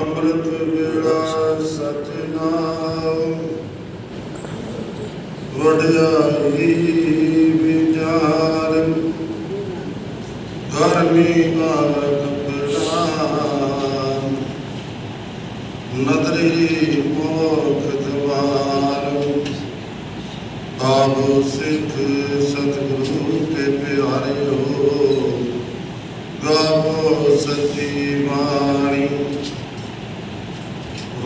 ਅੰਮ੍ਰਿਤ ਵੇਲਾ ਸਤਨਾਮ। ਵਡਿਆਈ ਵਿਚਾਰ। ਗਰਮੀ ਆਵਕ ਪ੍ਰਣਾਮ ਨਦਰੀ ਮੋਖ ਦਵਾਰ। ਆਬੋ ਸਿੱਖ ਸਤਿਗੁਰੂ ਕੇ ਹੋ ਗਾਵੋ ਸਤੀ ਬਾਣੀ।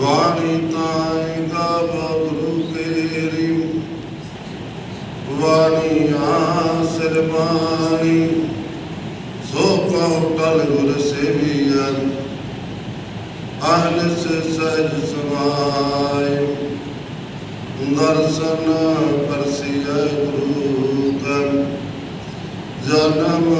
ਵਾਣੀ ਤਾਈ ਗਾਵੋ ਗੁਰੂ ਤੇਰੀ, ਵਾਣੀ ਆਸਰ ਬਾਣੀ ਸੋ ਕਉ ਟਲ ਗੁਰ ਸੇਵੀਅਨ ਅਹਲਸ ਸਹਿਜ ਸਮਾਇ ਦਰਸ਼ਨ ਪਰਸਿਐ ਗੁਰੂ ਕਨ ਜਨਮ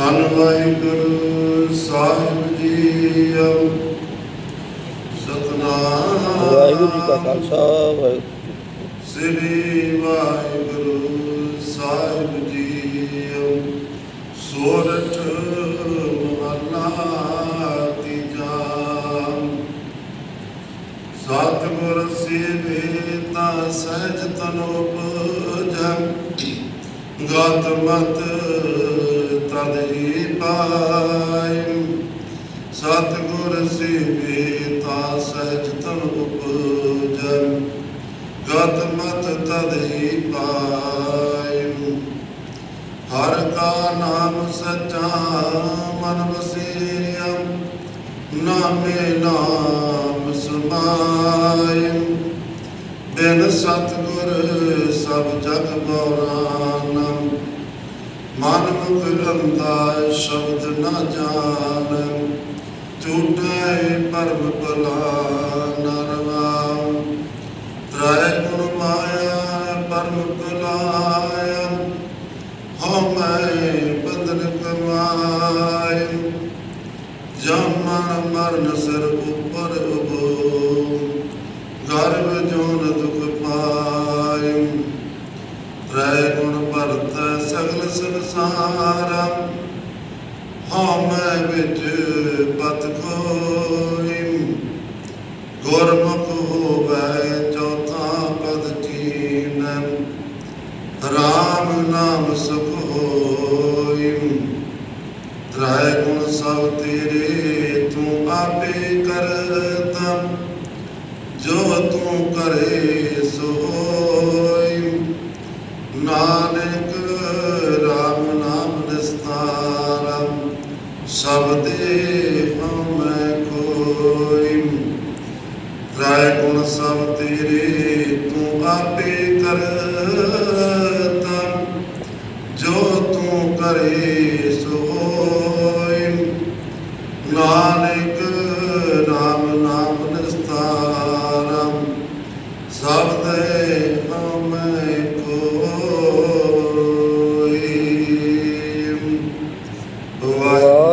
ਧੰਨ ਵਾਹਿਗੁਰੂ ਸਾਹਿਬ ਜੀ ਸਤਨਾਮ। ਵਾਹਿਗੁਰੂ ਜੀ ਕਾ ਖਾਲਸਾ ਵਾਹਿਗੁਰੂ ਸ੍ਰੀ ਵਾਹਿਗੁਰੂ ਸਾਹਿਬ ਜੀ ਸੋਰਠ ਮਹਲਾ ਤੀਜਾ ਸਤਿਗੁਰ ਸੇਵੇ ਤਾ ਸਹਿਜ ਤਨ ਉਪਜੈ। ਗਤ ਮਤ ਤਦ ਹੀ ਪਾਇ ਸਤਿਗੁਰ ਸੇਵੇ ਤਾ ਸਹਿਜ ਤਨ ਉਪਜੈ ਗਤ ਮਤ ਤਦ ਹੀ ਪਾਇ ਹਰ ਕਾ ਨਾਮ ਸਚਾ ਮਨ ਵਸਿਆ ਨਾਮੇ ਨਾਮ ਸਮਾਇ ਬਿਨ ਸਤਿਗੁਰ ਸਭ ਜਗ ਬੌਰਾਨ ਮਨ ਮੁਖ ਸ਼ਬਦ ਨ ਜਾਣ ਝੂਠੇ ਪਰਮ ਭਲਾ ਨਰਵਾ ਤ੍ਰੈ ਗੁਣ ਮਾਇਆ ਪਰਮ ਭਲਾਇਆ ਹਉ ਮੈਂ ਬੰਧਨ ਕਮਾਇ ਜਮਨ ਮਰਨ ਸਰ ਉਪਰ ਉਬੋ ਗਰਭ ਜੋਨ ਦੁਖ ਪਾਇ ਤ੍ਰੈ ਗੁਣ ਭਰਤ ਸਗਲ ਸੰਸਾਰ ਵਿੱਚ ਪਤ ਕੋਈ ਗੁਰਮੁਖ ਹੋਵੇ ਚੌਥਾ ਪਦ ਕੀਨ ਰਾਮ ਨਾਮ ਸੁਖ ਹੋਈ। ਤ੍ਰੈ ਗੁਣ ਸਭ ਤੇਰੇ ਤੂੰ ਆਪੇ ਕਰਤਾ ਜੋ ਤੂੰ ਕਰੇ ਸੋ ਨਾਨਕ ਸਭ ਸਬਦੇ ਹਮੈ ਕੋਈ ਤ੍ਰੈ ਗੁਣ ਸਭ ਤੇਰੇ ਤੂੰ ਆਪੇ ਕਰਤਾ ਜੋ ਤੂੰ ਕਰੇ ਸੋ ਨਾਨਕ ਨਾਮ ਨਾਮ